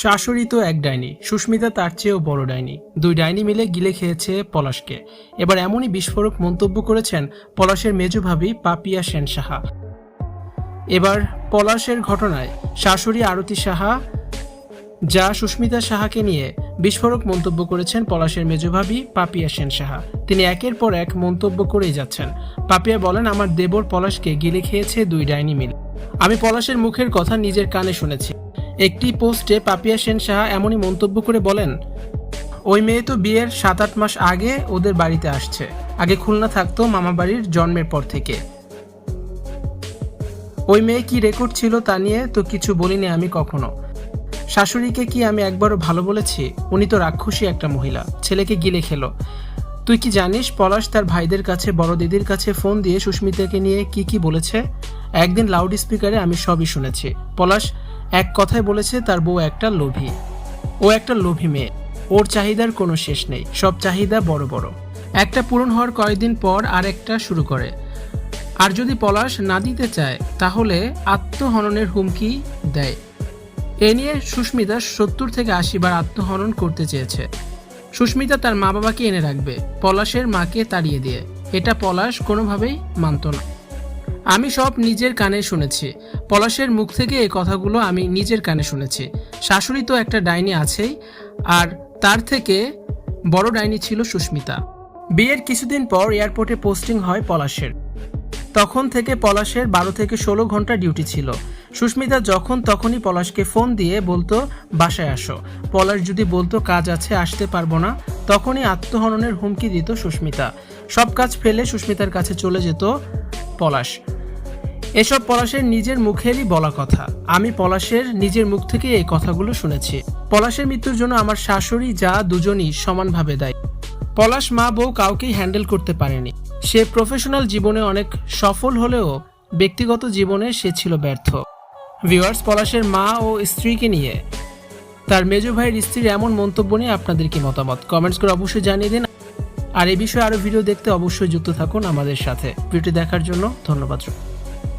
শাশুড়ি তো এক ডাইনি, সুস্মিতা তার চেয়েও বড় ডাইনি। দুই ডাইনি মিলে গিলে খেয়েছে পলাশকে। এবার এমনই বিস্ফোরক মন্তব্য করেছেন পলাশের মেজ ভাবি পাপিয়া সেন সাহা। এবার পলাশের ঘটনায় শাশুড়ি আরতি সাহা, যা সুস্মিতা সাহাকে নিয়ে বিস্ফোরক মন্তব্য করেছেন পলাশের মেজভাবি পাপিয়া সেন সাহা। তিনি একের পর এক মন্তব্য করেই যাচ্ছেন। পাপিয়া বলেন, আমার দেবর পলাশকে গিলে খেয়েছে দুই ডাইনি মিল। আমি পলাশের মুখের কথা নিজের কানে শুনেছি। একটি পোস্টে পাপিয়া সেন সাহা এমনই মন্তব্য করে বলেন, ওই মেয়ে তো বিয়ের সাত আট মাস আগে ওদের বাড়িতে আসছে। আগে খুলনা থাকতো মামা বাড়ির জন্মের পর থেকে। ওই মেয়ে কি রেকর্ড ছিল তা নিয়ে তো কিছু বলিনি আমি কখনো। শাশুড়িকে কি আমি একবারও ভালো বলেছি? উনি তো রাক্ষসী একটা মহিলা, ছেলেকে গিলে খেলো। তুই কি জানিস পলাশ তার ভাইদের কাছে, বড় দিদির কাছে ফোন দিয়ে সুস্মিতাকে নিয়ে কি কি বলেছে? একদিন লাউড স্পিকারে আমি সবই শুনেছি। পলাশ এক কথায় বলেছে তার বউ একটা লোভী। ও একটা লোভী মেয়ে। ওর চাহিদার কোনো শেষ নেই। সব চাহিদা বড় বড়। একটা পূরণ হওয়ার কয়েকদিন পর আর একটা শুরু করে। আর যদি পলাশ না দিতে চায়, তাহলে আত্মহননের হুমকি দেয়। এ নিয়ে সুস্মিতা সত্তর থেকে আশি বার আত্মহনন করতে চেয়েছে। সুস্মিতা তার মা বাবাকে এনে রাখবে, পলাশের মাকে তাড়িয়ে দিয়ে। এটা পলাশ কোনোভাবেই মানত না। আমি সব নিজের কানে শুনেছি। পলাশের মুখ থেকে এই কথাগুলো আমি নিজের কানে শুনেছি। শাশুড়ি তো একটা ডাইনি আছেই, আর তার থেকে বড় ডাইনি ছিল সুস্মিতা। বিয়ের কিছুদিন পর এয়ারপোর্টে পোস্টিং হয় পলাশের। তখন থেকে পলাশের বারো থেকে ষোলো ঘণ্টা ডিউটি ছিল। সুস্মিতা যখন তখনই পলাশকে ফোন দিয়ে বলতো, বাসায় আসো। পলাশ যদি বলতো কাজ আছে, আসতে পারব না। তখনই আত্মহননের হুমকি দিত সুস্মিতা। সব কাজ ফেলে সুস্মিতার কাছে চলে যেত পলাশ। এসব পলাশের নিজের মুখেরই বলা কথা। আমি পলাশের নিজের মুখ থেকে এই কথাগুলো শুনেছি। পলাশের মৃত্যুর জন্য আমার শাশুড়ি, যা দুজনই সমানভাবে দায়ী। পলাশ মা বউ কাউকেই হ্যান্ডেল করতে পারেনি। সে প্রফেশনাল জীবনে অনেক সফল হলেও ব্যক্তিগত জীবনে সে ছিল ব্যর্থ। ভিউয়ার্স, পলাশের মা ও স্ত্রীকে নিয়ে তার মেজো ভাইয়ের স্ত্রীর এমন মন্তব্য নিয়ে আপনাদের কি মতামত? কমেন্টস করে অবশ্যই জানিয়ে দিন। আর এ বিষয়ে আরও ভিডিও দেখতে অবশ্যই যুক্ত থাকুন আমাদের সাথে। ভিডিওটি দেখার জন্য ধন্যবাদ।